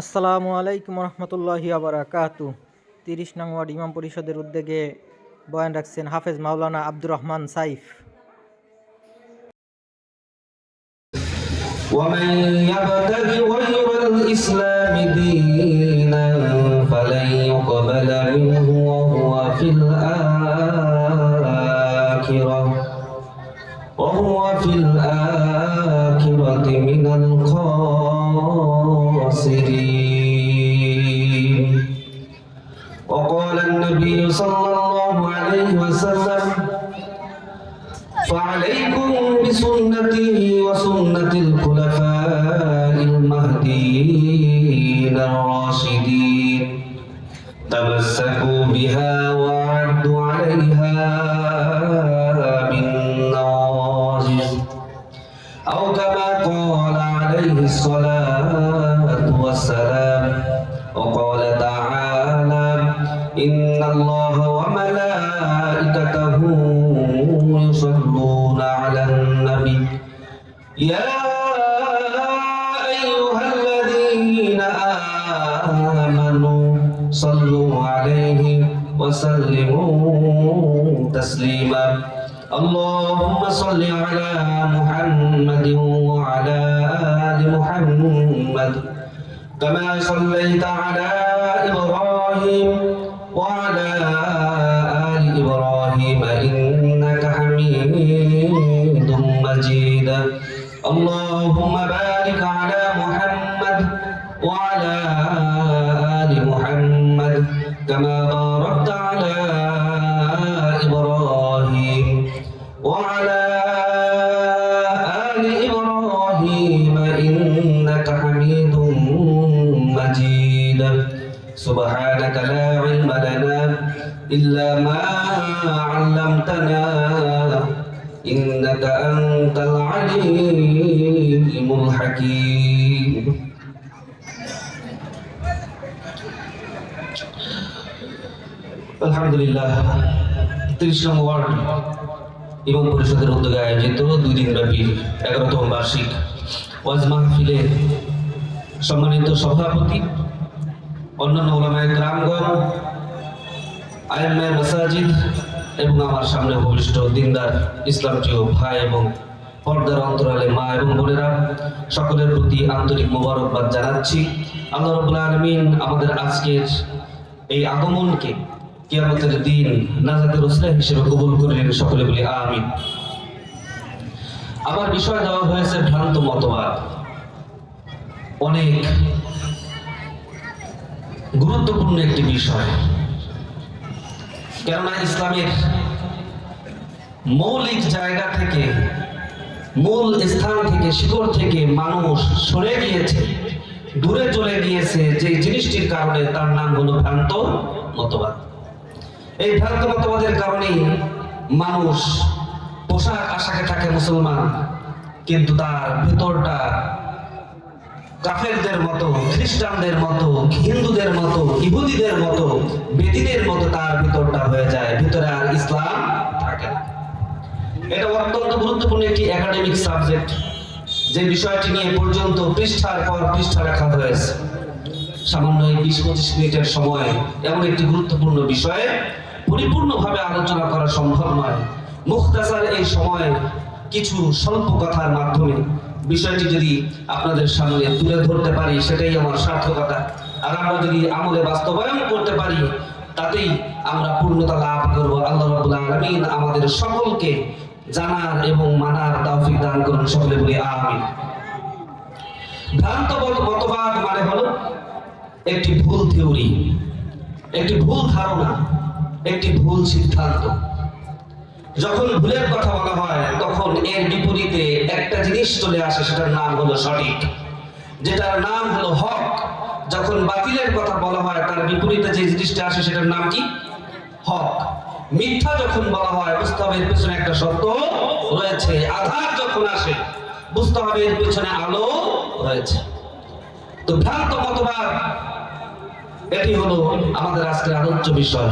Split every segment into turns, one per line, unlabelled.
আসসালামু আলাইকুম রহমতুল্লাহি আবরাকাতু তিরিশ নং ওয়ার্ড ইমাম পরিষদের উদ্যোগে বয়ান রাখছেন হাফেজ মাওলানা আব্দুর রহমান সাইফ
ومن يبتغ غير الإسلام دينا صلى الله عليه وسلم. فعليكم بسنتي وسنة الخلفاء المهديين الراشدين. تمسكوا بها وعدوا عليها بالنواجذ. أو كما قال عليه الصلاة إبراهيم أنت العليم الحكيم আলহামদুলিল্লাহ তিরিশ নং ওয়ার্ড ইমাম পরিষদের উদ্যোগে আয়োজিত দুই দিন ব্যাপী এগারোতম বার্ষিক ওয়াজ মাহফিলের সম্মানিত সভাপতি অন্যান্য ওলামায় গ্রামগণ আইমায় মাসাজিদ এবং আমার সামনে উপবিষ্ট দিনদার ইসলাম প্রিয় ভাই এবং পর্দার অন্তরালে মা এবং বোনেরা, সকলের প্রতি আন্তরিক মোবারকবাদ জানাচ্ছি। আল্লাহ রবুল্লা আলমিন আমাদের আজকের এই আগমনকে কিয়ামতের দিন নাজাতের ওসিলা হিসেবে কবুল করে নিন সকলে বলি আমিন। আমার বিষয় দেওয়া হয়েছে ভ্রান্ত মতবাদ। অনেক গুরুত্বপূর্ণ একটি বিষয়। কেননা ইসলামের মৌলিক জায়গা থেকে মূল স্থান থেকে শিকড় থেকে মানুষ সরে গিয়েছে, দূরে চলে গিয়েছে, যে জিনিসটির কারণে তার নাম হলো ভ্রান্ত মতবাদ। এই ভ্রান্ত মতবাদের কারণেই মানুষ পোশাক আশাকে থাকে মুসলমান, কিন্তু তার ভেতরটা কাফেরদের মতো, খ্রিস্টানদের মতো, হিন্দুদের মতো, ইহুদিদের মতো বেদিনের মতো তার ভিতরটা হয়ে যায়। ভিতরে আর ইসলাম এটা অত্যন্ত গুরুত্বপূর্ণ একটি একাডেমিক সাবজেক্ট যে বিষয়টি নিয়ে পর্যন্ত পৃষ্ঠার পর পৃষ্ঠা লেখা হয়েছে। সামান্য এই বিশ পঁচিশ মিনিটের সময় এমন একটি গুরুত্বপূর্ণ বিষয়ে পরিপূর্ণভাবে আলোচনা করা সম্ভব নয়। মুখতাসার এই সময় কিছু স্বল্প কথার মাধ্যমে বিষয়টি যদি আপনাদের সামনে তুলে ধরতে পারি, সেটাই আমার সার্থকতা। আর আমরা যদি আমলে বাস্তবায়ন করতে পারি, তাতেই আমরা পূর্ণতা লাভ করব। আল্লাহ রাব্বুল আলামিন আমাদের সকলকে জানার এবং মানার তৌফিক দান করুন সকলে বলি আমিন। ভ্রান্ত মত- মতবাদ মানে হলো একটি ভুল থিওরি, একটি ভুল ধারণা, একটি ভুল সিদ্ধান্ত। যখন ভুলের কথা বলা হয়, তখন এর বিপরীতে একটা জিনিস চলে আসে, সেটার নাম হলো সঠিক। যেটার নাম হলো হক। যখন বাতিলের কথা বলা হয়, তার বিপরীতে যে জিনিসটা আসে, সেটার নাম কি? হক। মিথ্যা যখন বলা হয়, বুঝতে হবে এর পেছনে একটা সত্য রয়েছে। আধার যখন আসে, বুঝতে হবে এর পেছনে আলো রয়েছে। তো ভ্রান্ত মতবাদ, এটি হলো আমাদের আজকের আলোচ্য বিষয়।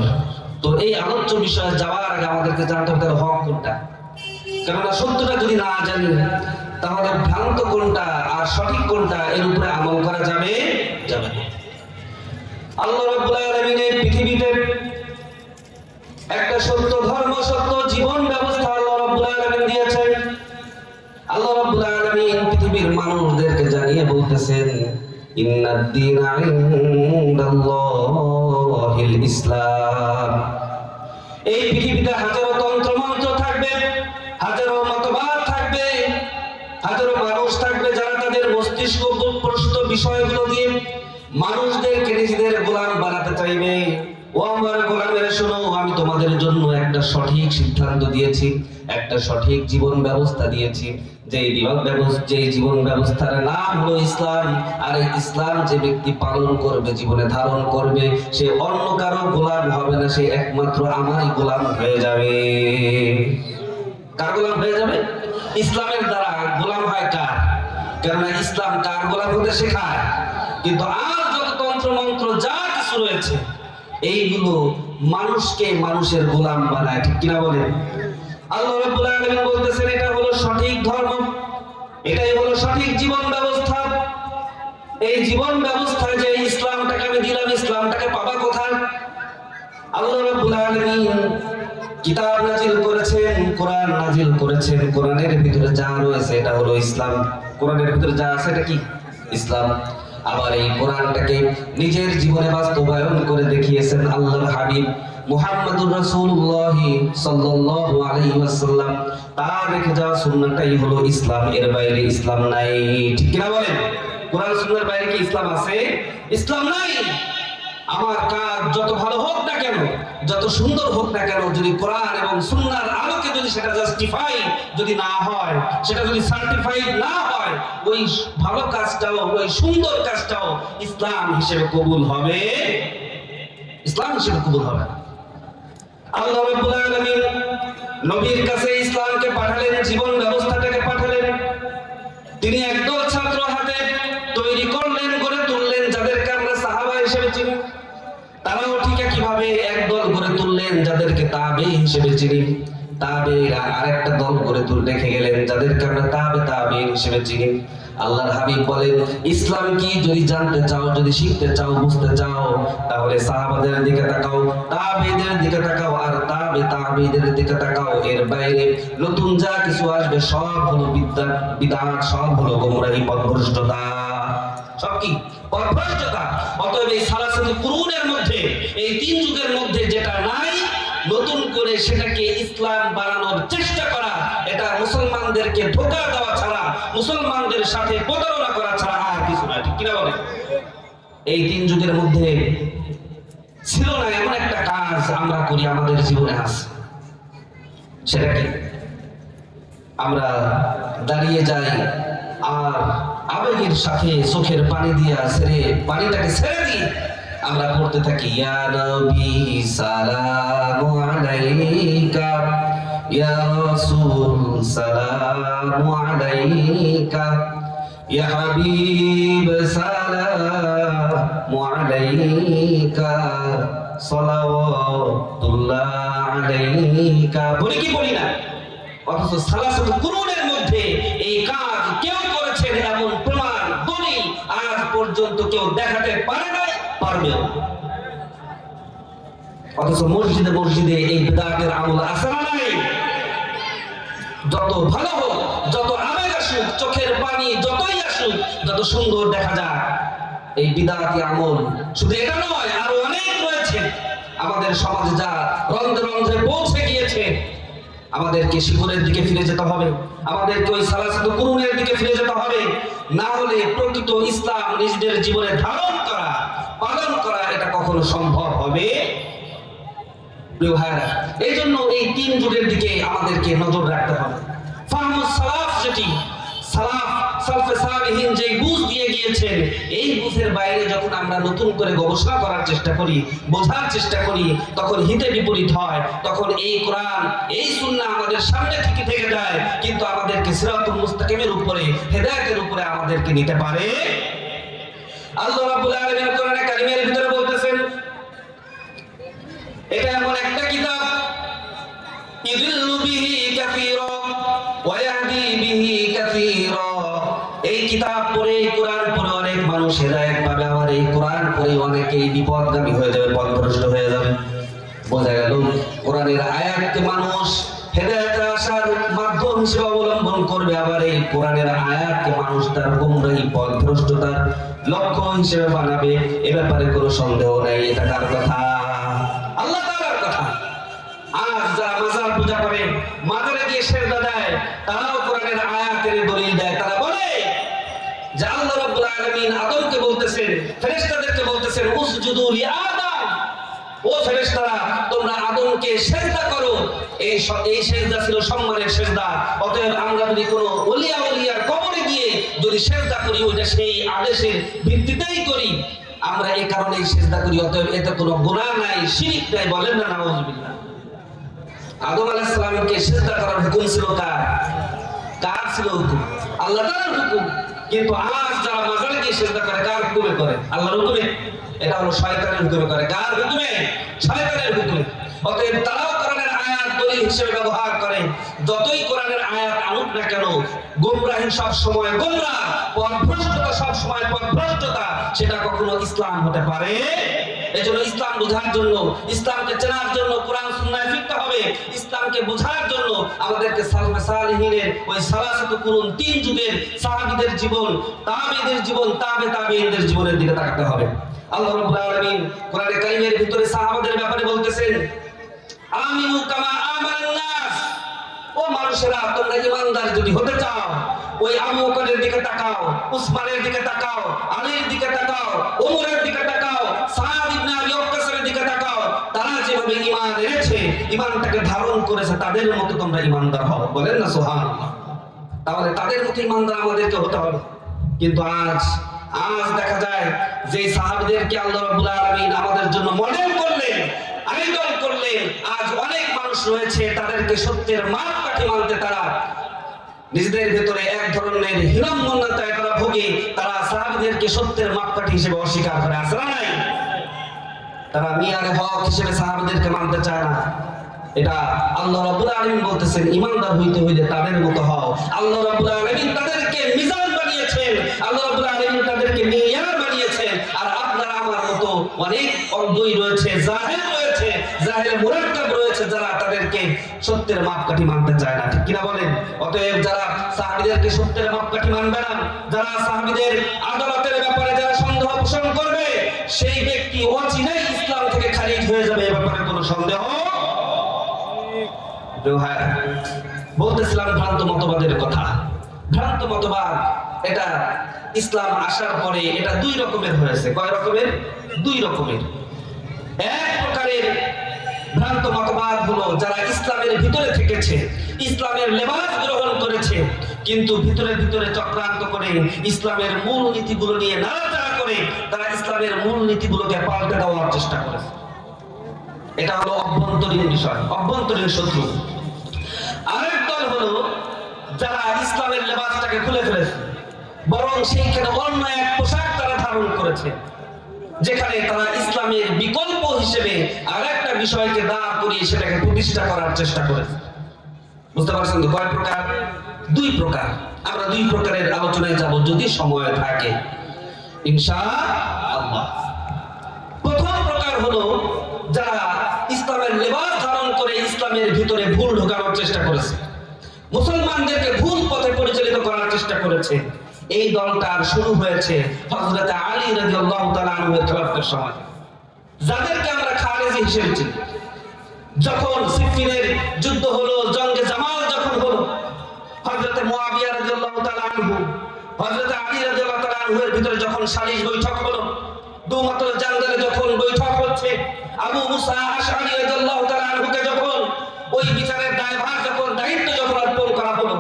তো এই আলোচ্য বিষয়ে যাওয়ার আগে আমাদেরকে জানতে হবে হক কোনটা। কেননা সত্যটা যদি না জানি, তাহলে ভ্রান্ত কোনটা আর সঠিক কোনটা এর উপরে আমল করা যাবে যাবে না। আল্লাহ রাব্বুল আলামিন এই পৃথিবীতে একটা সত্য ধর্ম, সত্য জীবন ব্যবস্থা আল্লাহ রাব্বুল আলামিন দিয়েছেন। আল্লাহ রাব্বুল আলামিন পৃথিবীর মানুষদেরকে জানিয়ে বলতেছেন ইন্নাদ দীনা ইনদাল্লাহিল ইসলাম। এই পৃথিবীতে হাজারো তন্ত্র একটা সঠিক জীবন ব্যবস্থা দিয়েছি। যে ব্যবস্থা যে জীবন ব্যবস্থার নাম হলো ইসলাম, আর ইসলাম যে ব্যক্তি পালন করবে, জীবনে ধারণ করবে, সে অন্য কারও গোলাম হবে না, সে একমাত্র আমারই গোলাম হয়ে যাবে। কার গোলাম হয়ে যাবে? ইসলামের দ্বারা গোলাম হয় কার? কেননা ইসলাম কার গোলাম হতে শেখায়? কিন্তু আর যত তন্ত্র মন্ত্র যা কিছু রয়েছে, এইগুলো মানুষকে মানুষের গোলাম বানায়। ঠিক কিনা বলেন? আল্লাহ আল্লাহ কোরআন নাজিল করেছেন। কোরআনের ভিতরে যা রয়েছে, এটা হলো ইসলাম। কোরআনের ভিতরে যা আছে, এটা কি? ইসলাম। আবার এই কোরআনটাকে নিজের জীবনে বাস্তবায়ন করে দেখিয়েছেন আল্লাহর হাবিব। মুহাম্মদুর রাসূলুল্লাহ সাল্লাল্লাহু আলাইহি ওয়াসাল্লাম, তার রেখে যাওয়া সুন্নাহটাই হলো ইসলাম, এর বাইরে ইসলাম নাই। ঠিক কিনা বলেন? কোরআন সুন্নাহর বাইরে কি ইসলাম আছে? ইসলাম নাই। আমার কাজ যত ভালো হোক না কেন, যত সুন্দর হোক না কেন, যদি কোরআন এবং সুন্নাহর আলোকে যদি সেটা জাস্টিফাই যদি না হয়, সেটা যদি সার্টিফাইড না হয়, ওই ভালো কাজটাও, ওই সুন্দর কাজটাও ইসলাম হিসেবে কবুল হবে। ইসলাম হিসেবে কবুল হবে না। আল্লাহ রাব্বুল আলামিন নবীর কাছে ইসলামকে পাঠালেন, জীবন ব্যবস্থাটাকে পাঠালেন। তিনি একদল ছাত্র হাতে তৈরি করলেন, গড়ে তুললেন, যাদেরকে আমরা সাহাবা হিসেবে চিনি। তারাও ঠিক কীভাবে একদল গড়ে তুললেন, যাদেরকে তাবে হিসেবে চিনি। তাবে আরেকটা দল গড়ে তুলে রেখে গেলেন, যাদেরকে আমরা তাবে তাবে হিসেবে চিনি। আল্লাহর হাবিব বলেন, ইসলাম কি? যদি জানতে চাও, যদি শিখতে চাও, বুঝতে চাও, তাহলে সাহাবাদের দিকে তাকাও তাবেদের দিকে তাকাও, আর তাবে তাবেদের দিকে তাকাও। এর বাইরে নতুন যা কিছু আসবে, সব হলো বিদ্যা, বিদাত, সব হলো গোমরাহি, পথভ্রষ্টতা। সব কি? পথভ্রষ্টতা। অতএব এই সালাসাতুল কুরুনের মধ্যে, এই তিন যুগের মধ্যে যেটা নাই নতুন করে সেটাকে ইসলাম বানানোর চেষ্টা করা, এটা মুসলমানদেরকে ধোকা দেওয়া ছাড়া, মুসলমানদের সাথে প্রতারণা করা ছাড়া আর কিছু না, ঠিক কিনা বলে এই তিন যুগের মধ্যে ছিল না এমন একটা কাজ আমরা করি, আমাদের জীবনে আছে। সেটা কি? আমরা দাঁড়িয়ে যাই আর আবেগের সাথে চোখের পানি দিয়া ছেড়ে, পানিটাকে ছেড়ে দিই। আমরা পড়তে থাকি, ইয়া নবী আলাইকা, ইয়া রাসূল, সালামু আলাইকা, ইয়া হাবিব, সালামু আলাইকা আলাইকা। বলি কি বলি না? অথচ সালাসাত কুরুনের মধ্যে এই কাজ কেউ করেছেন এমন প্রমাণ আজ পর্যন্ত কেউ দেখাতে পারে নাই পারবেও না। অথচ মসজিদে মসজিদে এই বিদাতের আমল আছে না নাই? যত ভালো হোক, যত আবেগ আসুক, চোখের পানি যতই আসুক, যত সুন্দর দেখা যাক, এই বিদাতি আমল শুধু এটা নয়, আরও অনেক রয়েছে। আমাদের সমাজে যা রন্ধ্রে রন্ধ্রে পৌঁছে গিয়েছে, আমাদেরকে শিখরের দিকে ফিরে যেতে হবে, আমাদেরকে ওই সালাসাত কুরুনের দিকে ফিরে যেতে হবে। না হলে প্রকৃত ইসলাম নিজেদের জীবনে ধারণ পালন করা এটা কখনো সম্ভব হবে? এই জন্য এই তিন যুগের দিকে আমাদেরকে নজর রাখতে হবে। বিপরীত হয়, তখন এই কোরআন, এই আমাদের সামনে থেকে যায়, কিন্তু আমাদেরকে উপরে, হেদায়েতের উপরে আমাদেরকে নিতে পারে? আল্লাহ কোরআনে কারিমের ভিতরে বলতেছেন এটা এমন একটা কিতাব। বিহি কাসীরা ওয়া ইয়াহদি বিহি কাসীরা। এই কিতাব পড়ে কোরআন পড়ে অনেক মানুষ হেদায়েত পাবে এই কোরআন পড়ে অনেকেই বিপদগামী হয়ে যাবে, পথভ্রষ্ট হয়ে যাবে। বোঝা গেল, কোরআনের মানুষ আসার মাধ্যম হিসেবে অবলম্বন করবে, আবার এই কোরআনের মানুষ তার গুমরাহি পথভ্রষ্টতার লক্ষ্য হিসেবে বানাবে, এ ব্যাপারে কোনো সন্দেহ নেই, এটা কার কথা। আল্লাহ তাআলার কথা। আজ যারা মাজার পূজা করে, মাজারে গিয়ে সেজদা দেয়, তারাও কোরআনের আয়াতের দলিল দেয়। তারা বলে যে আল্লাহ রাব্বুল আলামিন আদমকে বলতেছেন, ফেরেশতাদেরকে বলতেছেন, উসজুদু লি আদম। ও ফেরেশতারা, তোমরা আদমকে সেজদা করো। এই এই সেজদা ছিল সম্মানের সেজদা। অতএব আমরা যদি কোনো ওলিয়া ওলিয়ার কবরে গিয়ে যদি সেজদা করি, ওইটা সেই আদেশের ভিত্তিতেই করি। আমরা এই কারণে সেজদা করি, অতএব এতে কোনো গুণা নাই, শিরিক নাই, বলেন না, নাউজুবিল্লাহ। আদম আলাইহিস সালামকে সিজদা করার হুকুম ছিল কার? কার ছিল হুকুম? আল্লাহ তাআলার হুকুম। কিন্তু আজ যারা মাজারকে সিজদা করে, কার হুকুমে করে? আল্লাহর হুকুমে। এটা হলো শয়তানের হুকুমে করে। কার হুকুমে? শয়তানের হুকুমে। অতএব তারাও দলিল হিসেবে ব্যবহার করে। যতই কোরআনের আয়াত আনুক না কেন গোমরাহি সব সময় গোমরাহ পথভ্রষ্টতা সব সময় পথভ্রষ্টতা, সেটা কখনো ইসলাম হতে পারে? এই জন্য ইসলাম বোঝার জন্য, ইসলামকে চেনার জন্য কোরআন, সুন্নায় ফিরতে হবে। ইসলামকে বোঝার জন্য আমাদেরকে সালফে সালিহিনের ওই সালাসাতু কুরুন তিন যুগের সাহাবীদের জীবন, তাবেঈদের জীবন, তাবে তাবেঈনদের জীবনের দিকে তাকাতে হবে। আল্লাহ রাব্বুল আলামিন কোরআনে কারীমের ভিতরে সাহাবাদের ব্যাপারে বলতেছেন আমিনু কামা আমানান নাস। ও মানুষেরা, তোমরা ইমানদার যদি হতে চাও, ওই আবু বকরের দিকে তাকাও, উসমানের দিকে তাকাও, আলীর দিকে তাকাও, ওমরের দিকে তাকাও সাদ ইবনে আবি ওয়াক্কাসের দিকে তাকাও, তারা যেভাবে ঈমান এনেছে, ঈমানটাকে ধারণ করেছে, তাদের মতো তোমরা ঈমানদার হও। বলেন না, সুবহানাল্লাহ। তাহলে তাদের মতো ঈমানদার আমাদেরকে হতে হবে। কিন্তু আজ আজ দেখা যায় যে সাহাবীদেরকে আল্লাহ রাব্বুল আলামিন আমাদের জন্য মডেল করলেন আইডল আজ অনেক মানুষ রয়েছে, তাদেরকে সত্যের মাপকাঠি মানতে তারা নিজেদের ভেতরে এক ধরনের হিরণ্মন্যতায় তারা ভোগে, তারা সাহাবীদেরকে সত্যের মাপকাঠি হিসেবে অস্বীকার করে আসরা নাই? তারা মিয়ার হক হিসেবে সাহাবীদেরকে মানতে চায় না। এটা আল্লাহ রাব্বুল আলামিন বলতেছেন, ইমানদার হইতে হইলে তাদের মতো হও। আল্লাহ রাব্বুল আলামিন তাদেরকে মিজান বানিয়েছেন। আল্লাহ রাব্বুল আলামিন তাদেরকে মিয়ার বানিয়েছেন। আর আপনারা আমার মতো অনেক অদ্বৈ রয়েছে, জাহেল জাহেল মুরাক্কাব রয়েছে, যারা তাদেরকে সত্যের মাপকাঠি মানতে চায় না, ঠিক কিনা বলেন? অতএব যারা সাহাবীদেরকে সত্যের মাপকাঠি মানবে না, যারা সাহাবীদের আদালতের ব্যাপারে যারা সন্দেহ পোষণ করবে, সেই ব্যক্তি অচিনাই ইসলাম থেকে খারিজ হয়ে যাবে, এ ব্যাপারে কোনো সন্দেহ? বলতেছিলাম ভ্রান্ত মতবাদের কথা। ভ্রান্ত মতবাদ, এটা ইসলাম আসার পরে এটা দুই রকমের হয়েছে। কয় রকমের? দুই রকমের। এক প্রকারের ভ্রান্ত মতবাদ হলো যারা ইসলামের ভিতরে থেকেছে, ইসলামের লেবাস গ্রহণ করেছে, কিন্তু ভিতরে ভিতরে চক্রান্ত করে ইসলামের মূল নীতিগুলো নিয়ে নাড়াচাড়া করে তারা ইসলামের মূল নীতিগুলোকে পাল্টে দেওয়ার চেষ্টা করেছে। এটা হলো অভ্যন্তরীণ বিষয়, অভ্যন্তরীণ শত্রু। আরেক দল হলো যারা ইসলামের লেবাসটাকে খুলে ফেলেছে, বরং সেইখানে অন্য এক পোশাক তারা ধারণ করেছে, যেখানে তারা ইসলামের বিকল্প হিসেবে আর একটা বিষয়কে দাঁড় করিয়ে সেটাকে প্রতিষ্ঠা করার চেষ্টা করেছে বুঝতে পারছেন তো? কয় প্রকার? দুই প্রকার। আমরা দুই প্রকারের আলোচনায় যাব যদি সময় থাকে। ইনশা আল্লাহ প্রথম প্রকার হলো যারা ইসলামের লেবাস ধারণ করে ইসলামের ভিতরে ভুল ঢোকানোর চেষ্টা করেছে। মুসলমানদেরকে ভুল পথে পরিচালিত করার চেষ্টা করেছে। এই দলটার শুরু হয়েছে হযরত আলী রাদিয়াল্লাহু তাআলা আনহুর খেলাফতের সময়। যাদেরকে আমরা খারেজি হিসেবে চিনি যখন সিফিনের যুদ্ধ হলো, জঙ্গে জামাল যখন হলো, হযরত মুয়াবিয়া রাদিয়াল্লাহু তাআলা আনহু, হযরত আলী রাদিয়াল্লাহু তাআলা আনহুর ভিতরে যখন সালিশ বৈঠক হলো দুমাতল জাঙ্গালে যখন বৈঠক হচ্ছে, আবু মুসা আশআরী রাদিয়াল্লাহু তাআলা আনহুকে যখন ওই বিচারের দায়ভার যখন, দায়িত্ব যখন অর্পণ করা হলো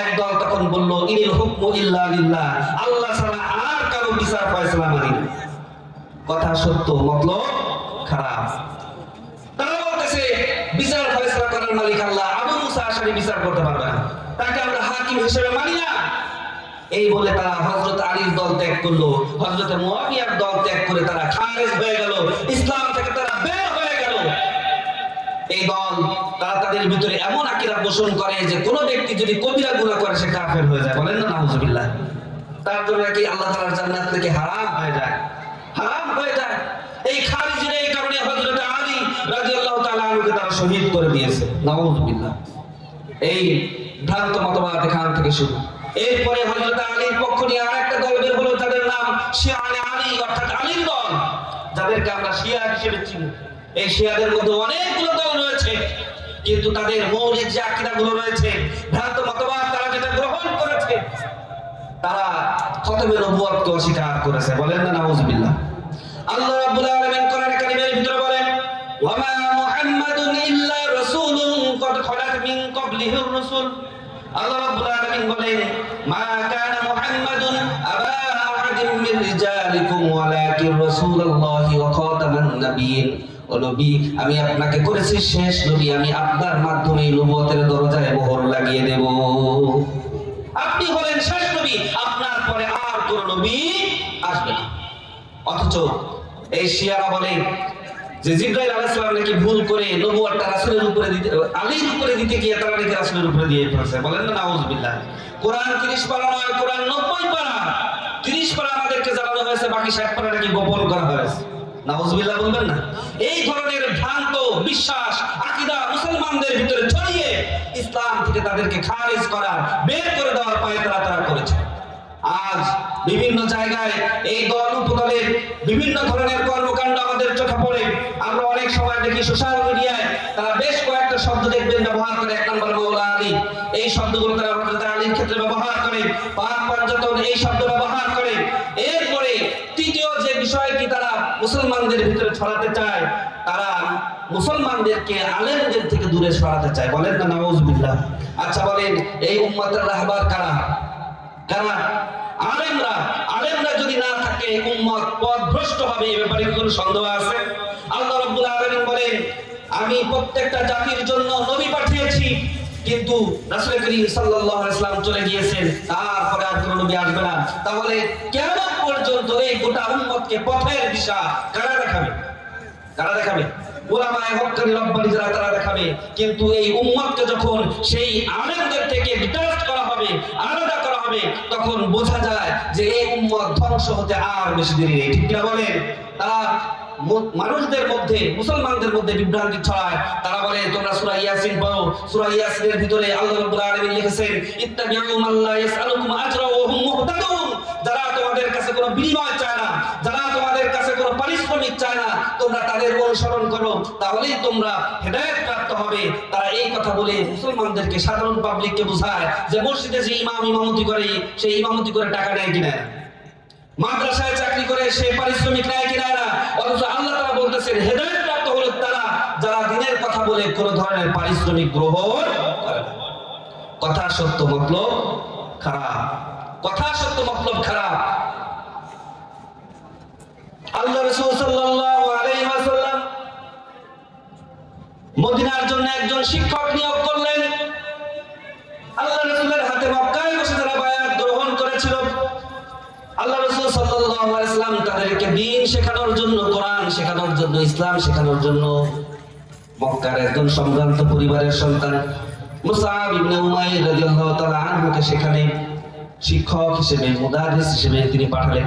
একদল তখন বলল, ইনিল হুকমু ইল্লা লিল্লাহ, আল্লাহ ছাড়া আর কারও বিচার ফয়সালা মানি কথা সত্য, মতলব খারাপ। তারা বলতেছে, বিচার করার মালিক আল্লাহ। আবু মুসা বিচার করতে পারবে না। তাকে আমরা হাকিম হিসেবে মানি না। এই বলে তারা হযরত আলীর দল ত্যাগ করল। মুয়াবিয়ার দল ত্যাগ করে তারা খারেজ হয়ে গেল। ইসলাম থেকে তারা বের হয়ে গেল। এই দল, তারা তাদের ভিতরে এমন আকিরা পোষণ করে যে কোন ব্যক্তি যদি কবিরা গুনাহ করে, সে কাফের হয়ে যায়। বলেন না তার জন্য নাকি আল্লাহ তাআলার জান্নাত থেকে হারাম হয়ে যায়? হারাম হয়ে যায়। এই খারিজের এই কারণে হযরত আলী রাদিয়াল্লাহু তাআলা আনহুকে তারা শহীদ করে দিয়েছে। নাউযুবিল্লাহ এই ভ্রান্ত মতবাদ এখান থেকে শুরু। এরপরে হযরত আলীর পক্ষ নিয়ে আরেকটা দল বের হলো তাদের নাম শিয়ানে আলী, অর্থাৎ আলীর দল। যাদেরকে আমরা শিয়া হিসেবে চিনি। এই শিয়াদের মধ্যে অনেকগুলো দল রয়েছে, কিন্তু তাদের মৌলিক যে আকিদাগুলো রয়েছে, ভ্রান্ত মতবাদ তারা যেটা গ্রহণ করেছে, তারা খতমে নবুয়তকে অস্বীকার করেছে? বলেন না, নাউজুবিল্লাহ। আল্লাহ রাব্বুল আলামিন ভিতরে বলেন, ওয়ামা মুহাম্মাদুন ইল্লা রাসূলুন খালাত মিন ক্বাবলিহির রাসূল। আল্লাহ রাব্বুল আলামিন বলেন, মা কানা মুহাম্মাদুন আবা মিন রিজালিকুম ওয়ালাকিন রাসূলুল্লাহি ওয়া খাতামান ও নবী, আমি আপনাকে করেছি শেষ নবী, আমি আপনার মাধ্যমে দরজায় মোহর লাগিয়ে দেব। আপনি হলেন শেষ নবী, আপনার পরে আর কোন নবী আসবে না। অথচ এই শিয়ারা বলে যে জিব্রাইল আলাইহিস সালাম নাকি ভুল করে নবুয়তটা রাসূলের উপরে দিতে, আলীর উপরে দিতে গিয়ে তারা নাকি রাসূলের উপরে দিয়ে ফেলছে। বলেন না, নাউজুবিল্লাহ। কোরআন 30 পারা নয়, কোরআন 90 পারা। 30 পারা আমাদেরকে জানানো হয়েছে, বাকি 60 পারা নাকি গোপন করা হয়েছে। নাউজুবিল্লাহ বলবেন না? এই ধরনের ভ্রান্ত বিশ্বাস, আকীদা মুসলমানদের ভিতরে ছড়িয়ে ইসলাম থেকে তাদেরকে খারিজ করার বের করে দেওয়ার পায়তারা তারা করেছে আজ বিভিন্ন জায়গায় এই দল উপদলের বিভিন্ন ধরনের কর্মকাণ্ড আমাদের চোখে পড়ে। আমরা অনেক সময় দেখি সোশ্যাল মিডিয়ায় তারা বেশ কয়েকটা শব্দ দেখবেন ব্যবহার করে। এক নম্বর মৌলা আলী। এই শব্দগুলো তারা হযরত আলীর ক্ষেত্রে ব্যবহার করে। পাক পাঞ্জাতন এই শব্দ ব্যবহার মুসলমানদের ভিতরে ছড়াতে চায়, তারা মুসলমানদেরকে আলেমদের থেকে দূরে সরাতে চায়। বলেন না নাউজুবিল্লাহ আচ্ছা বলেন, এই উম্মতের রাহবার কারা? কারা? আলেমরা। আলেমরা যদি না থাকে, উম্মত পথ ভ্রষ্ট হবে, এ ব্যাপারে কি কোনো সন্দেহ আছে? আল্লাহ রাব্বুল আলামিন বলেন, আমি প্রত্যেকটা জাতির জন্য নবী পাঠিয়েছি, কিন্তু রাসূল করিম সাল্লাল্লাহু আলাইহি চলে গিয়েছেন। তারপরে আর কোনো নবী আসবে না। তাহলে কিয়ামত পর্যন্ত এই গোটা উম্মতকে পথের দিশা কারা দেখাবে? কারা দেখাবে? মানুষদের মধ্যে, মুসলমানদের মধ্যে বিভ্রান্তি ছড়ায়। তারা বলে, তোমরা সূরা ইয়াসিন পড়ো। সূরা ইয়াসিনের ভিতরে আল্লাহ লিখেছেন মুহতাদুন যারা তোমাদের কাছে কোনো বিনিময় চায় না। যারা তোমাদের কাছে কোনো পারিশ্রমিক চায় না, তোমরা তাদের অনুসরণ করো। তাহলেই তোমরা হেদায়েত প্রাপ্ত হবে। তারা এই কথা বলে মুসলমানদেরকে, সাধারণ পাবলিককে বোঝায় যে মসজিদে যে ইমাম ইমামতি করে, সেই ইমামতি করে টাকা নেয় কিনা মাদ্রাসায় চাকরি করে, সে পারিশ্রমিক নেয় কি নেয় না? অথচ আল্লাহ তারা বলতেছেন, হেদায়েত প্রাপ্ত হলো তারা, যারা দিনের কথা বলে, কোন ধরনের পারিশ্রমিক গ্রহণ কথা সত্য, মতলব খারাপ। কথা সত্য, মতলব খারাপ। আল্লাহ রাসূল মদিনার জন্য একজন শিক্ষক নিয়োগ করলেন। আল্লাহ হাতে মক্কায় বসে যারা বায়াত গ্রহণ করেছিল। আল্লাহ রাসূল ওয়াসাল্লাম তাদেরকে শেখানোর জন্য, কোরআন শেখানোর জন্য, ইসলাম শেখানোর জন্য মক্কার একজন সম্ভ্রান্ত পরিবারের সন্তান মুসআব ইবনে উমাইর রাদিয়াল্লাহু তাআলা আনহুকে সেখানে শিক্ষক হিসেবে, মুদারিস হিসেবে তিনি পাঠালেন।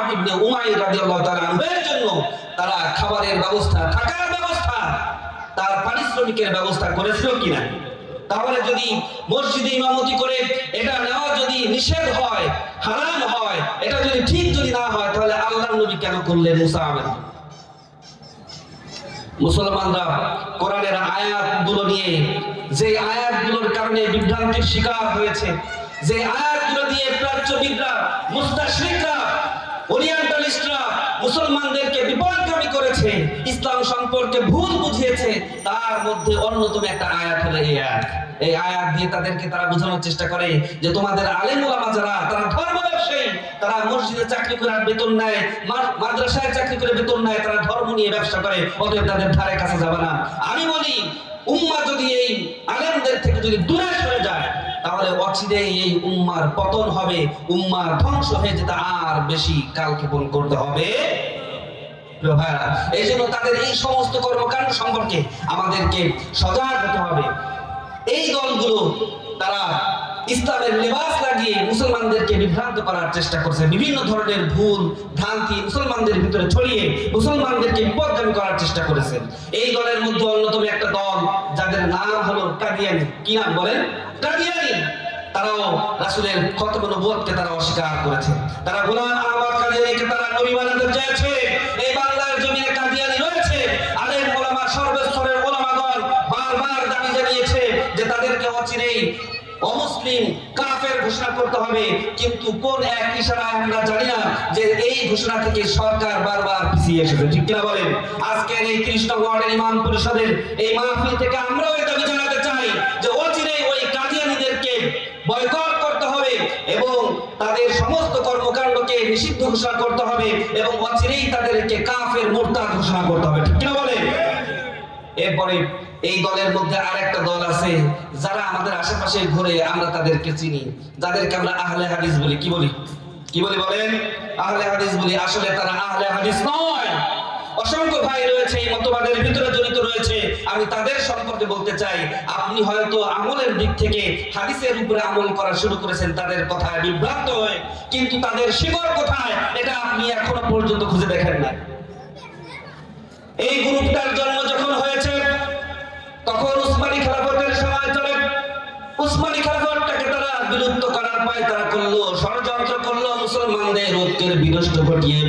ইবনে উমাইর রাদিয়াল্লাহু তাআলা আনহুর জন্য তারা খাবারের ব্যবস্থা, থাকার ব্যবস্থা, তার পারিশ্রমিকের ব্যবস্থা করেছিল কিনা? তাহলে যদি মসজিদে ইমামতি করে এটা নেওয়া যদি নিষেধ হয়, হারাম হয়, এটা যদি ঠিক যদি না হয়, তাহলে আল্লাহর নবী কেন করলেন মুসা মুসাআবের মুসলমানরা কোরআনের আয়াতগুলো নিয়ে, যে আয়াতগুলোর কারণে বিভ্রান্তির শিকার হয়েছে, যে আয়াতগুলো দিয়ে প্রাচ্যবিদরা, মুস্তাশরিকরা ওরিয়েন্টালিস্টরা মুসলমানদেরকে বিপদগামী করেছে, ইসলাম সম্পর্কে ভুল বুঝিয়েছে, তার মধ্যে অন্যতম একটা আয়াত হলো এই আয়াত। এই আয়াত দিয়ে তাদেরকে তারা বোঝানোর চেষ্টা করে যে তোমাদের আলেম ওলামা যারা, তারা ধর্ম ব্যবসায়ী তারা মসজিদে চাকরি করে আর বেতন নেয় মাদ্রাসায় চাকরি করে বেতন নেয়, তারা ধর্ম নিয়ে ব্যবসা করে, অতএব তাদের ধারে কাছে যাবে না। আমি বলি, উম্মা যদি এই আলেমদের থেকে যদি দূরে সরে যায় তাহলে অচিরেই এই উম্মার পতন হবে। উম্মার ধ্বংস হয়ে যেতে আর বেশি কালক্ষেপণ করতে হবে। এই জন্য তাদের এই সমস্ত কর্মকাণ্ড সম্পর্কে আমাদেরকে সজাগ হতে হবে। এই দলগুলো, তারা ইসলামের লেবাস লাগিয়ে মুসলমানদেরকে বিভ্রান্ত করার চেষ্টা করছে। বিভিন্ন ধরনের ভুল, ভ্রান্তি মুসলমানদের ভিতরে ছড়িয়ে মুসলমানদেরকে বিপদগামী করার চেষ্টা করেছে। এই দলের মধ্যে অন্যতম একটা দল, যাদের নাম হলো কাদিয়ানি। কি নাম বলেন? কাদিয়ানি। তারাও রাসূলের খতম নবুয়তকে তারা অস্বীকার করেছে। তারা গোলাম আহমদ কাদিয়ানিকে তারা নবী হবে। কিন্তু কোন এক ইশারায় আমরা জানি না যে এই ঘোষণা থেকে সরকার বারবার পিছিয়ে এসেছে। ঠিক কিনা বলেন? আজকের এই কৃষ্ণ ওয়ার্ডের ইমাম পরিষদের এই মাহফিল থেকে আমরাও দাবি জানাতে চাই যে অচিরেই ওই কাদিয়ানিদেরকে বয়কট করতে হবে এবং তাদের সমস্ত কর্মকাণ্ডকে নিষিদ্ধ ঘোষণা করতে হবে এবং অচিরেই তাদেরকে কাফের মোর্তা ঘোষণা করতে হবে। ঠিক কিনা বলেন? এরপরে এই দলের মধ্যে আরেকটা দল আছে, যারা আমাদের আশেপাশে ঘুরে আমরা তাদেরকে চিনি। যাদেরকে আমরা আহলে হাদিস বলি। কি বলি? কি বলি বলেন? আহলে হাদিস বলি। আসলে তারা আহলে হাদিস নয়। অসংখ্য ভাই রয়েছে, এই মতবাদের ভিতরে জড়িত রয়েছে। আমি তাদের সম্পর্কে বলতে চাই, আপনি হয়তো আমলের দিক থেকে হাদিসের উপরে আমল করা শুরু করেছেন, তাদের কথায় বিভ্রান্ত হয়ে, কিন্তু তাদের শিকড় কোথায়, এটা আপনি এখনও পর্যন্ত খুঁজে দেখেন না এই গ্রুপটার জন্ম যখন হয়েছে, তখন উসমানী খেলাফতের সময় চলে। উসমানী খেলাফতটাকে তারা বিলুপ্ত করার পায়, তারা করল, ষড়যন্ত্র করল মুসলমানদের ঐক্যের বিনষ্ট ঘটিয়ে।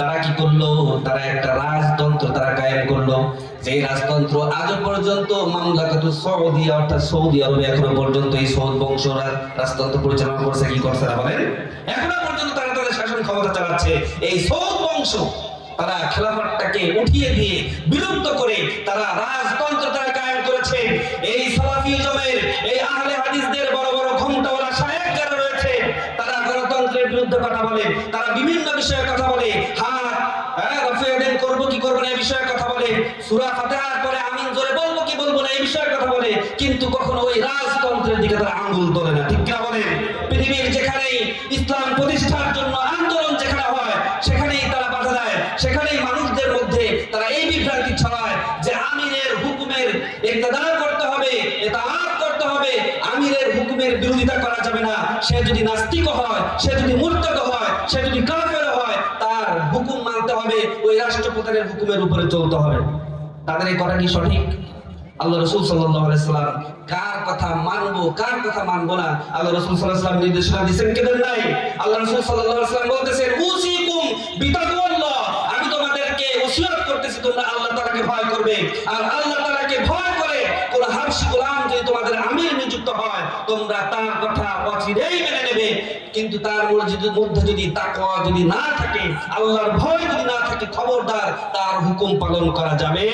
তারা কি করল? তারা একটা রাজতন্ত্র তারা কায়েম করল। যে রাজতন্ত্র আজও পর্যন্ত মামলাকাতু সৌদি, অর্থাৎ সৌদি আরবে এখনও পর্যন্ত এই সৌদ বংশরা রাজতন্ত্র পরিচালনা করছে, কি করছে না বলেন? এখনও পর্যন্ত তারা তাদের শাসন ক্ষমতা চালাচ্ছে। এই সৌদ বংশ তারা খেলাফতটাকে উঠিয়ে দিয়ে বিলুপ্ত করে তারা রাজতন্ত্র তারা কায়েম করেছে। এই সালাফিজমের এই আহলে হাদিসদের বড় বড় ক্ষমতাওয়ালা শায়েখ যারা রয়েছে, তারা গণতন্ত্রের বিরুদ্ধে কথা বলে, তারা বিভিন্ন বিষয়ে কথা বলে রাজতন্ত্রের দিকে তারা আঙ্গুল তোলে না, ঠিক বলেন? পৃথিবীর যেখানেই ইসলাম প্রতিষ্ঠার জন্য হুকুমের বিরোধিতা করা যাবে না। সে যদি নাস্তিক হয়, সে যদি মুরতাদ হয়, সে যদি কাফের হয়, তার হুকুম মানতে হবে, ওই রাষ্ট্রপ্রধানের হুকুমের উপরে চলতে হবে। তাদের এই কথা কি সঠিক? আল্লাহ রসুল সাল্লাম কার কথা মানবো, কার কথা মানবো না? আল্লাহ রসুল সাল্লাম নির্দেশনা দিচ্ছেন কেন নাই? আল্লাহ রসুল সাল্লাম বলতেছেন, উসিকুম বিতাকুল্লাহ। আমি তোমাদেরকে ওসিয়ত করতেছি, তোমরা আল্লাহ তাআলাকে ভয় করবে। আর আল্লাহ তাআলাকে ভয় করে কোন হাবশি গোলাম যদি তোমাদের আমির নিযুক্ত হয় তোমরা তার কথা অচিরেই মেনে নেবে। কিন্তু তার মসজিদের মধ্যে যদি তাকওয়া যদি না থাকে, আল্লাহর ভয় যদি না থাকে, খবরদার তার হুকুম পালন করা যাবে।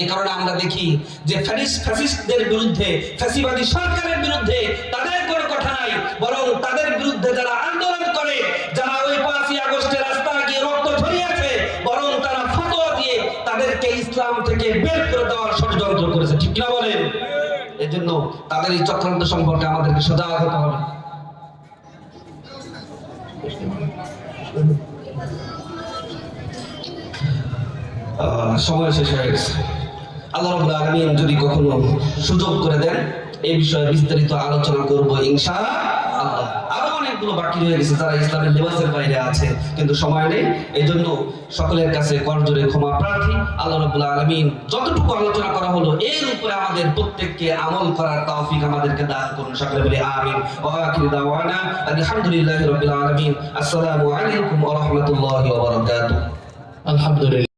এই কারণে আমরা দেখি যে ফ্যাসিস্ট ফ্যাসিস্টদের বিরুদ্ধে ফ্যাসিবাদী সরকারের বিরুদ্ধে তাদের কোনো কথা নাই, বরং তাদের বিরুদ্ধে যারা আন্দোলন করে, যারা ওই পাঁচই আগস্টে রাস্তা গিয়ে রক্ত ঝরিয়েছে বরং তারা ফতোয়া দিয়ে তাদেরকে ইসলাম থেকে বের করে দেওয়ার ষড়যন্ত্র করেছে। ঠিক না বলেন? এজন্য তাদের এই চক্রান্ত সম্পর্কে আমাদেরকে সজাগ হতে হবে। সময় শেষ হয়ে গেছে। আল্লাহ রাব্বুল আগামী যদি কখনো সুযোগ করে দেন, এই বিষয়ে বিস্তারিত আলোচনা করব ইনশা আল্লাহ আরও অনেকগুলো বাকি রয়ে গেছে যারা ইসলামের লেবাসের বাইরে আছে। কিন্তু সময় নেই এই জন্য সকলের কাছে করজোরে ক্ষমা প্রার্থী, আল্লাহ রাব্বুল আলামিন যতটুকু আলোচনা করা হলো, এর উপরে আমাদের প্রত্যেককে আমল করার তৌফিক আমাদেরকে দান করুন। সকলে বলি আমিন। ওয়া আখির দাওয়ানা, আলহামদুলিল্লাহি রাব্বিল আলামিন। আসসালামু আলাইকুম ওয়া রাহমাতুল্লাহি
আলহামদুলিল্লাহ।